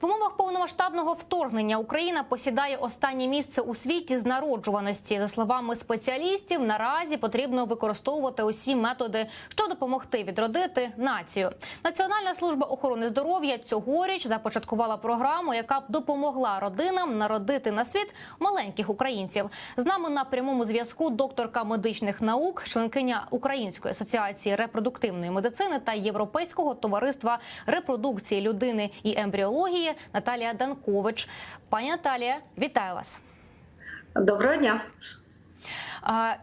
В умовах повномасштабного вторгнення Україна посідає останнє місце у світі з народжуваності. За словами спеціалістів, наразі потрібно використовувати усі методи, щоб допомогти відродити націю. Національна служба охорони здоров'я цьогоріч започаткувала програму, яка б допомогла родинам народити на світ маленьких українців. З нами на прямому зв'язку докторка медичних наук, членкиня Української асоціації репродуктивної медицини та Європейського товариства репродукції людини і ембріології Наталія Данкович. Пані Наталія, вітаю вас. Доброго дня.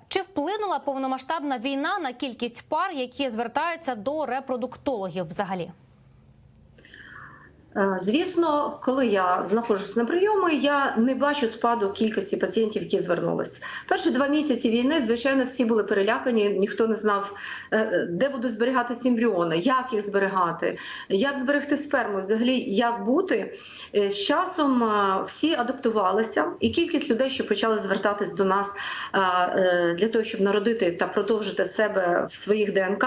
Чи вплинула повномасштабна війна на кількість пар, які звертаються до репродуктологів взагалі? Е, Звісно, коли я знаходжусь на прийомі, я не бачу спаду кількості пацієнтів, які звернулись. Перші два місяці війни, звичайно, всі були перелякані. Ніхто не знав, е, де будуть зберігатися ембріони, як їх зберігати, як зберегти сперму, взагалі як бути. Е, З часом е, всі адаптувалися, і кількість людей, що почали звертатись до нас е, е, для того, щоб народити та продовжити себе в своїх ДНК,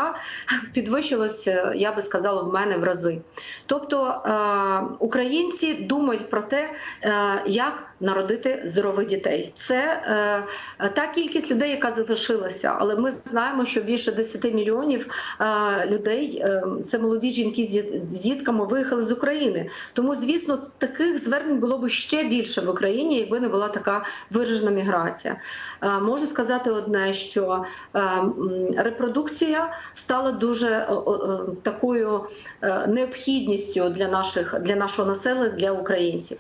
підвищилося, я би сказала, в мене в рази. Тобто е, українці думають про те, е, як народити здорових дітей. Це е, та кількість людей, яка залишилася, але ми знаємо, що більше 10 мільйонів е, людей е, це молоді жінки з дітками виїхали з України. Тому, звісно, таких звернень було б ще більше в Україні, якби не була така виражена міграція. Е, Можу сказати одне, що е, репродукція стала дуже о, о, такою е, необхідністю для наших для нашого населення, для українців.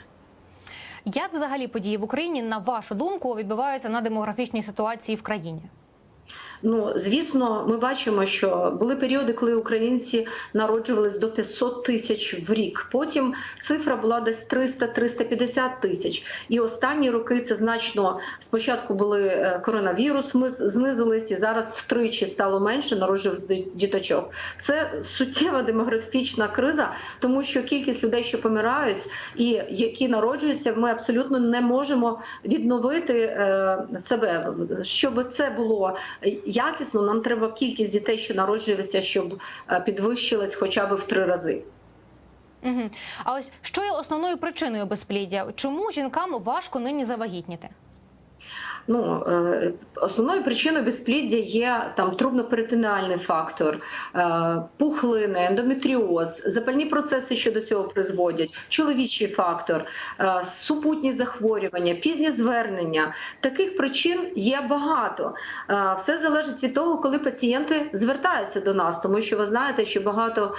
Як взагалі події в Україні, на вашу думку, відбуваються на демографічній ситуації в країні? Ну, звісно, ми бачимо, що були періоди, коли українці народжувались до 500 тисяч в рік. Потім цифра була десь 300-350 тисяч. І останні роки це значно спочатку були е, коронавірус, ми знизились, і зараз втричі стало менше народжувалось діточок. Це суттєва демографічна криза, тому що кількість людей, що помирають і які народжуються, ми абсолютно не можемо відновити е, себе. Щоб це було якісно, нам треба кількість дітей, що народжується, щоб е, підвищилась хоча б в три рази. Угу. А ось що є основною причиною безпліддя? Чому жінкам важко нині завагітніти? Ну е, основною причиною безпліддя є там трубноперитонеальний фактор, е, пухлини, ендометріоз, запальні процеси, що до цього призводять, чоловічий фактор, е, супутні захворювання, пізнє звернення. Таких причин є багато. Все залежить від того, коли пацієнти звертаються до нас, тому що ви знаєте, що багато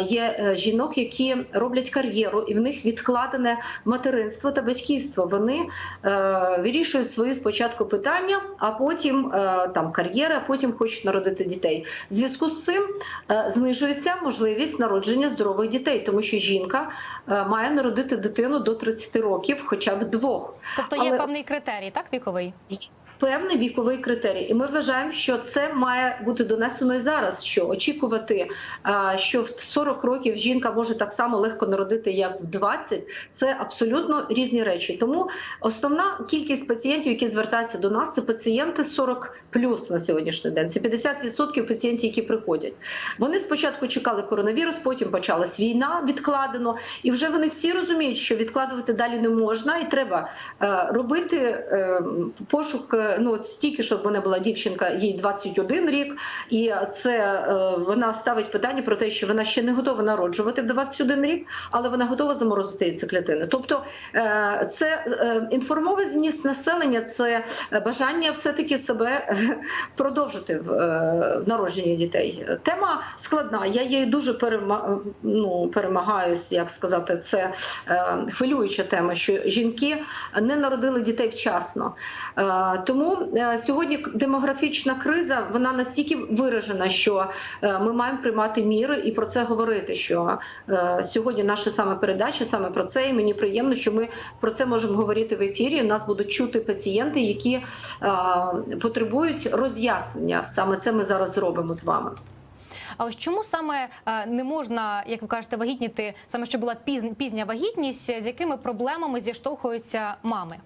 є жінок, які роблять кар'єру, і в них відкладене материнство та батьківство. Вони вирішують свої спочатку питання, а потім е, там кар'єра, а потім хочуть народити дітей. В зв'язку з цим е, знижується можливість народження здорових дітей, тому що жінка е, має народити дитину до 30 років, хоча б двох. Тобто є Але- певний критерій, так віковий? Певний віковий критерій, і ми вважаємо, що це має бути донесено і зараз. Що очікувати, що в 40 років жінка може так само легко народити, як в 20, це абсолютно різні речі. Тому основна кількість пацієнтів, які звертаються до нас, це пацієнти 40 плюс на сьогоднішній день. Це 50% пацієнтів, які приходять. Вони спочатку чекали коронавірус, потім почалась війна, відкладено, і вже вони всі розуміють, що відкладувати далі не можна, і треба е, робити е, пошук. Е, Ну от тільки щоб вона була дівчинка, їй 21 рік, і це е, вона ставить питання про те, що вона ще не готова народжувати в 21 рік, але вона готова заморозити яйцеклітини. Тобто е, це інформованість населення, це бажання все-таки себе продовжити в народженні дітей. Тема складна. Я її дуже перема, ну, перемагаюсь, як сказати, це хвилююча тема, що жінки не народили дітей вчасно. Е, тому е, сьогодні демографічна криза вона настільки виражена, що е, ми маємо приймати міри і про це говорити. Що е, сьогодні наша саме передача саме про це, і мені приємно, що ми про це можемо говорити в ефірі. Нас будуть чути пацієнти, які потребують роз'яснення. Саме це ми зараз зробимо з вами. А ось чому саме не можна, як ви кажете, вагітніти, саме що була пізн- пізня вагітність, з якими проблемами зіштовхуються мами?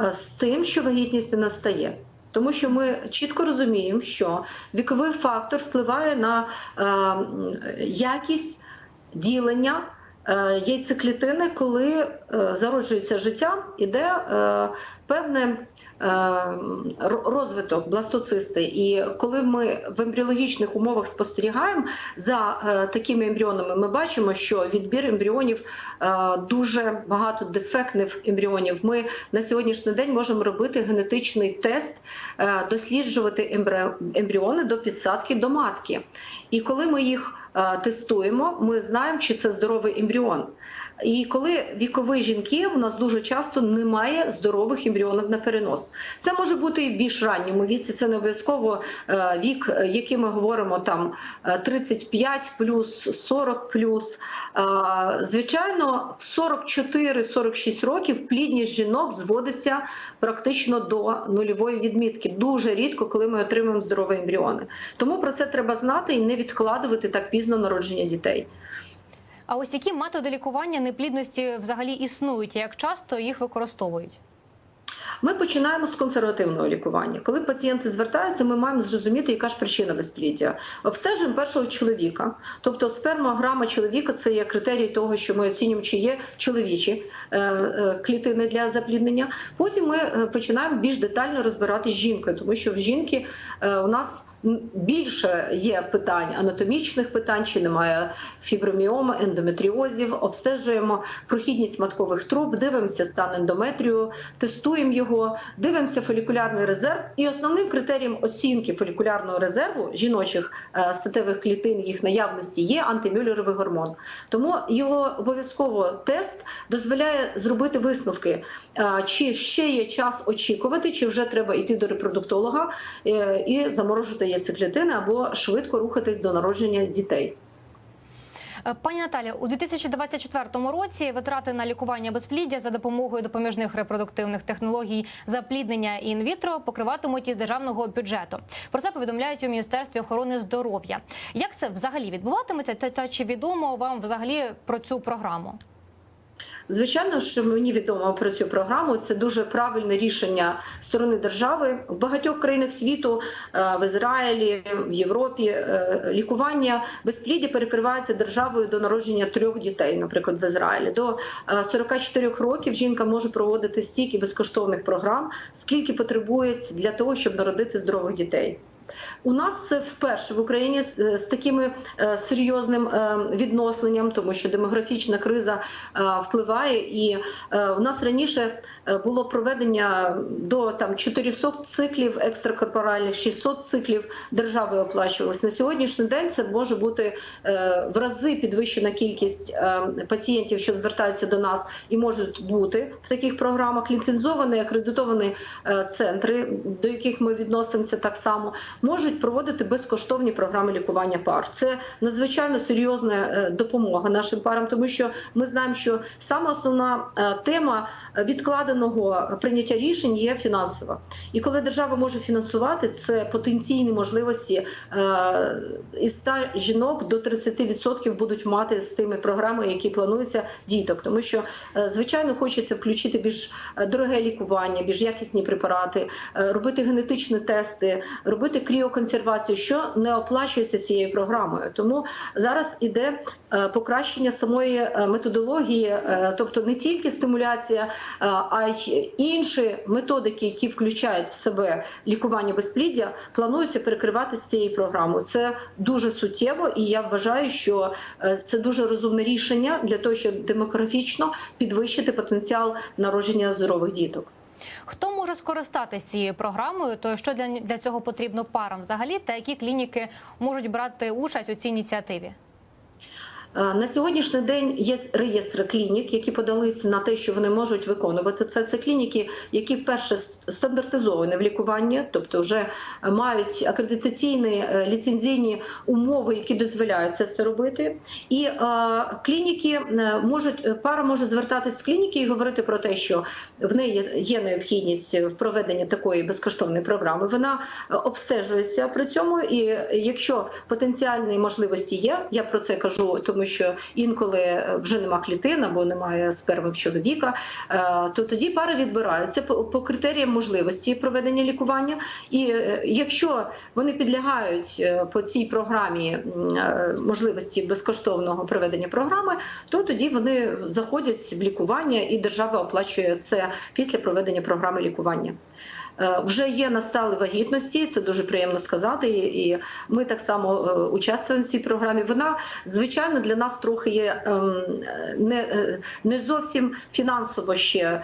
Е, з тим, що вагітність не настає. Тому що ми чітко розуміємо, що віковий фактор впливає на е, якість ділення е, яйцеклітини, коли е, зароджується життя, іде е, певне. Е, р- Розвиток бластоцисти, і коли ми в ембріологічних умовах спостерігаємо за е, такими ембріонами, ми бачимо, що відбір ембріонів е, дуже багато дефектних ембріонів. Ми на сьогоднішній день можемо робити генетичний тест, е, досліджувати ембріони до підсадки до матки. І коли ми їх тестуємо, ми знаємо, чи це здоровий ембріон. І коли вікові жінки, у нас дуже часто немає здорових ембріонів на перенос. Це може бути і в більш ранньому віці. Це не обов'язково е, вік, е, який ми говоримо там е, 35 плюс 40 плюс. Е, Звичайно, в 44-46 років плідність жінок зводиться практично до нульової відмітки. Дуже рідко, коли ми отримуємо здорові ембріони. Тому про це треба знати і не відкладувати так пізно народження дітей. А ось які методи лікування неплідності взагалі існують? Як часто їх використовують? Ми починаємо з консервативного лікування. Коли пацієнти звертаються, ми маємо зрозуміти, яка ж причина безпліддя. Обстежуємо першого чоловіка, тобто спермограма чоловіка це є критерій того, що ми оцінюємо, чи є чоловічі е, е, клітини для запліднення. Потім ми е, починаємо більш детально розбирати з жінкою, тому що в жінки у нас більше є питань анатомічних питань, чи немає фіброміоми, ендометріозів, обстежуємо прохідність маткових труб, дивимося стан ендометрію, тестуємо його, дивимося фолікулярний резерв. І основним критерієм оцінки фолікулярного резерву жіночих е, статевих клітин їх наявності є антимюллеровий гормон. Тому його обов'язково тест дозволяє зробити висновки, е, чи ще є час очікувати, чи вже треба йти до репродуктолога е, і заморожувати яйцеклітини або швидко рухатись до народження дітей. Е, Пані Наталі, у 2024 році витрати на лікування безпліддя за допомогою допоміжних репродуктивних технологій запліднення і інвітро покриватимуть із державного бюджету. Про це повідомляють у міністерстві охорони здоров'я. Як це взагалі відбуватиметься? Та, та чи відомо вам взагалі про цю програму? Звичайно, що мені відомо про цю програму. Це дуже правильне рішення сторони держави в багатьох країнах світу, е, в Ізраїлі, в Європі. е, Лікування безпліддя перекривається державою до народження трьох дітей, наприклад, в Ізраїлі. До е, 44 років жінка може проводити стільки безкоштовних програм, скільки потребується для того, щоб народити здорових дітей. У нас це вперше в Україні з з такими е, серйозним е, відносленням, тому що демографічна криза е, впливає, і е, у нас раніше е, було проведення до там 400 циклів екстракорпоральних, 600 циклів державою оплачувалось. На сьогоднішній день це може бути е, в рази підвищена кількість е, пацієнтів, що звертаються до нас і можуть бути в таких програмах. Ліцензовані акредитовані е, центри, до яких ми відносимося так само можуть проводити безкоштовні програми лікування пар. Це надзвичайно серйозна е, допомога нашим парам, тому що ми знаємо, що саме основна е, тема відкладеного прийняття рішень є фінансова. І коли держава може фінансувати, це потенційні можливості е, із 100 жінок до 30% будуть мати з тими програмами, які плануються діток, тому що е, звичайно хочеться включити більш е, дороге лікування, більш якісні препарати, е, робити генетичні тести, робити кріоконсервацію, що не оплачується цією програмою. Тому зараз іде е, покращення самої е, методології, е, тобто не тільки стимуляція, а й інші методики, які включають в себе лікування безпліддя, плануються перекривати з цією програмою. Це дуже суттєво, і я вважаю, що це дуже розумне рішення для того, щоб демографічно підвищити потенціал народження здорових діток. Хто може скористатися цією програмою? То що для, для цього потрібно парам взагалі, та які клініки можуть брати участь у цій ініціативі? Е, На сьогоднішній день є реєстри клінік, які подалися на те, що вони можуть виконувати це. Це клініки, які вперше стандартизовані в лікуванні, тобто вже мають акредитаційні е, ліцензійні умови, які дозволяють це все робити. І е, клініки е, можуть пара може звертатись в клініки і говорити про те, що в неї є необхідність в проведенні такої безкоштовної програми. Вона е, обстежується при цьому, і якщо потенціальні можливості є, я про це кажу, тому що інколи е, вже нема клітин або немає сперми в чоловіка, е, то тоді пари відбираються по, критеріям можливості проведення лікування. І е, якщо вони підлягають по цій програмі можливості безкоштовного проведення програми, то тоді вони заходять в лікування, і держава оплачує це після проведення програми лікування. Е, Вже є настали вагітності, це дуже приємно сказати. І ми так само е, участвуємо в цій програмі. Вона звичайно для нас трохи є ем, не, е, не зовсім фінансово ще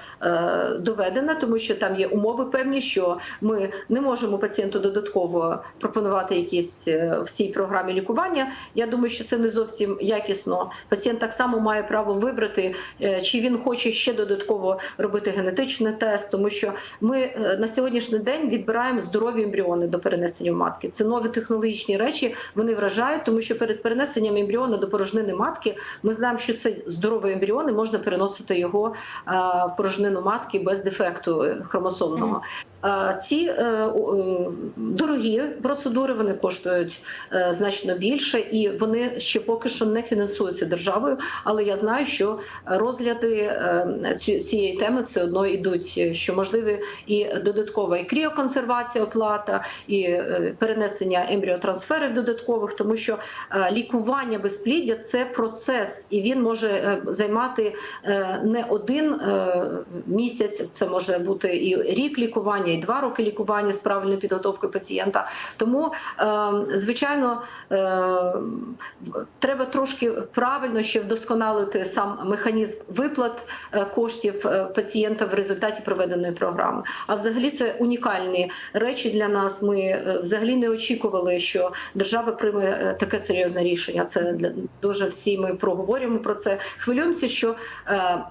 доведена, тому що там є умови певні, що ми не можемо пацієнту додатково пропонувати якісь в цій програмі лікування. Я думаю, що це не зовсім якісно. Пацієнт так само має право вибрати, чи він хоче ще додатково робити генетичний тест, тому що ми на сьогоднішній день відбираємо здорові ембріони до перенесення в матки. Це нові технологічні речі. Вони вражають, тому що перед перенесенням ембріона до порожнини матки ми знаємо, що це здоровий ембріон і можна переносити його е, в порожнину матки без дефекту е, хромосомного. Ці е, е, дорогі процедури вони коштують е, значно більше, і вони ще поки що не фінансуються державою. Але я знаю, що розгляди цієї теми все одно йдуть, що можливі і додаткова і кріоконсервація оплата, і перенесення ембріотрансферів додаткових, тому що лікування безпліддя це процес, і він може займати не один місяць. Це може бути і рік лікування, і два роки лікування з правильною підготовкою пацієнта. Тому, е, звичайно, е, треба трошки правильно ще вдосконалити сам механізм виплат е, коштів пацієнта в результаті проведеної програми. А взагалі це унікальні речі для нас. Ми взагалі не очікували, що держава прийме таке серйозне рішення. Це дуже всі ми проговорюємо про це. Хвилюємося, що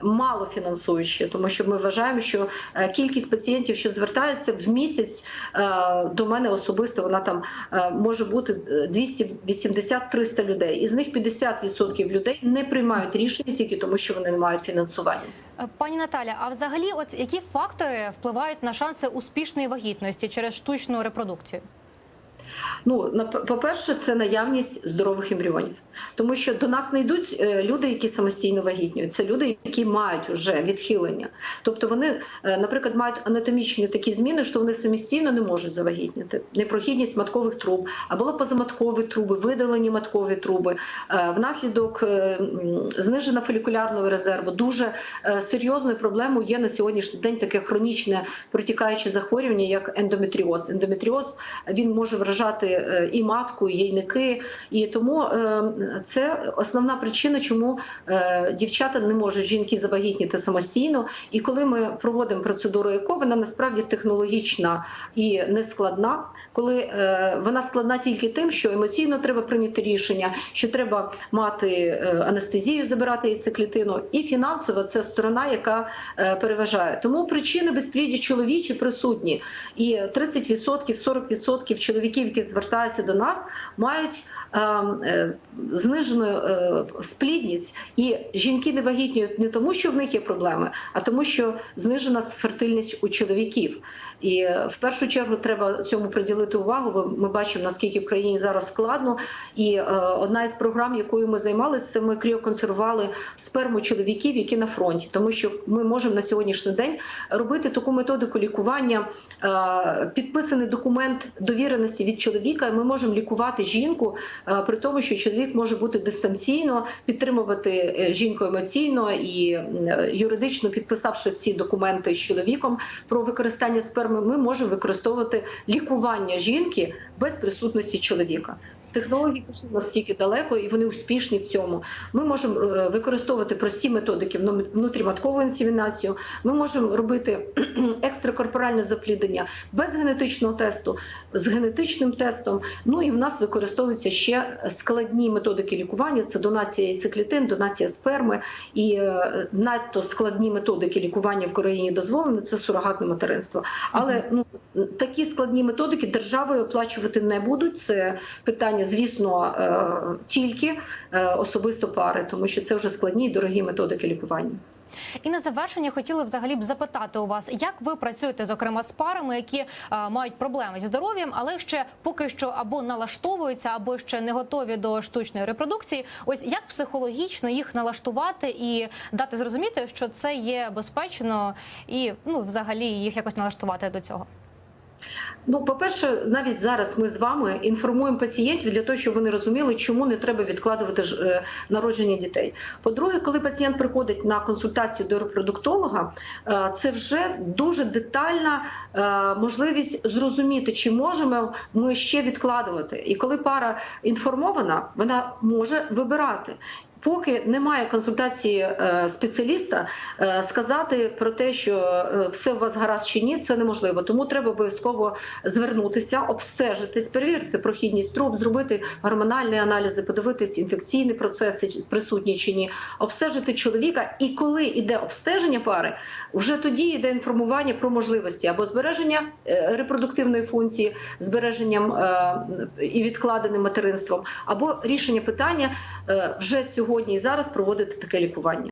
мало фінансуючи, тому що ми вважаємо, що кількість пацієнтів, що звертаються в місяць е, до мене особисто, вона там е, може бути е, 280-300 людей. Із них 50% людей не приймають рішення тільки тому, що вони не мають фінансування. Е, Пані Наталя, а взагалі, от які фактори впливають на шанси успішної вагітності через штучну репродукцію? Ну по-перше, це наявність здорових ембріонів, тому що до нас не йдуть е, люди, які самостійно вагітнюють. Це люди, які мають вже відхилення. Тобто вони, е, наприклад, мають анатомічні такі зміни, що вони самостійно не можуть завагітніти. Непрохідність маткових труб, або позаматкові труби, видалені маткові труби. Е, Внаслідок м, зниження фолікулярного резерву дуже серйозною проблемою є на сьогоднішній день таке хронічне протікаюче захворювання, як ендометріоз. Ендометріоз він може вражати е, і матку, і яйники, і тому е, це основна причина, чому е, дівчата не можуть жінки завагітніти самостійно. І коли ми проводимо процедуру ЕКО, вона насправді технологічна і нескладна. Коли вона складна тільки тим, що емоційно треба прийняти рішення, що треба мати анестезію, забирати яйцеклітину, і фінансова це сторона, яка переважає. Тому причини безпліддя чоловічі присутні, і 30%, 40% чоловіків, які звертаються до нас, мають е, знижену е, сплідність, і жінки не вагітніють не тому, що в них є проблеми, а тому, що знижена фертильність у чоловіків. І е, в першу чергу треба цьому приділити увагу. Ми бачимо наскільки в країні зараз складно. І одна із програм, якою ми займалися, це ми кріоконсервували сперму чоловіків, які на фронті, тому що ми можемо на сьогоднішній день робити таку методику лікування, підписаний документ довіреності від чоловіка. Ми можемо лікувати жінку, при тому, що чоловік може бути дистанційно, підтримувати е, жінку емоційно і е, юридично підписавши всі документи з чоловіком про використання сперми, ми можемо використовувати лікування жінки без присутності чоловіка. Технології пішли настільки далеко, і вони успішні в цьому. Ми можемо е, використовувати прості методики вну- внутріматкову інсемінацію. Ми можемо робити екстракорпоральне запліднення без генетичного тесту, з генетичним тестом. Ну і в нас використовуються ще складні методики лікування: це донація яйцеклітин, донація сперми і е, надто складні методики лікування в країні дозволені. Це сурогатне материнство. Але ну такі складні методики державою оплачувати не будуть. Це питання питання, звісно, е, тільки е, особисто пари, тому що це вже складні і дорогі методики лікування. І на завершення хотіли взагалі б запитати у вас, як ви працюєте зокрема з парами, які е, мають проблеми зі здоров'ям, але ще поки що або налаштовуються, або ще не готові до штучної репродукції. Ось як психологічно їх налаштувати і дати зрозуміти, що це є безпечно, і ну взагалі їх якось налаштувати до цього. Ну, по-перше, навіть зараз ми з вами інформуємо пацієнтів для того, щоб вони розуміли, чому не треба відкладувати е, народження дітей. По-друге, коли пацієнт приходить на консультацію до репродуктолога, е, це вже дуже детальна е, можливість зрозуміти, чи можемо ми ще відкладувати. І коли пара інформована, вона може вибирати. Поки немає консультації е, спеціаліста, е, сказати про те, що е, все у вас гаразд чи ні, це неможливо. Тому треба обов'язково звернутися, обстежитись, перевірити прохідність труб, зробити гормональні аналізи, подивитись інфекційні процеси присутні чи ні, обстежити чоловіка. І коли йде обстеження пари, вже тоді йде інформування про можливості або збереження репродуктивної функції, збереженням і відкладеним материнством, або рішення питання вже сьогодні і зараз проводити таке лікування.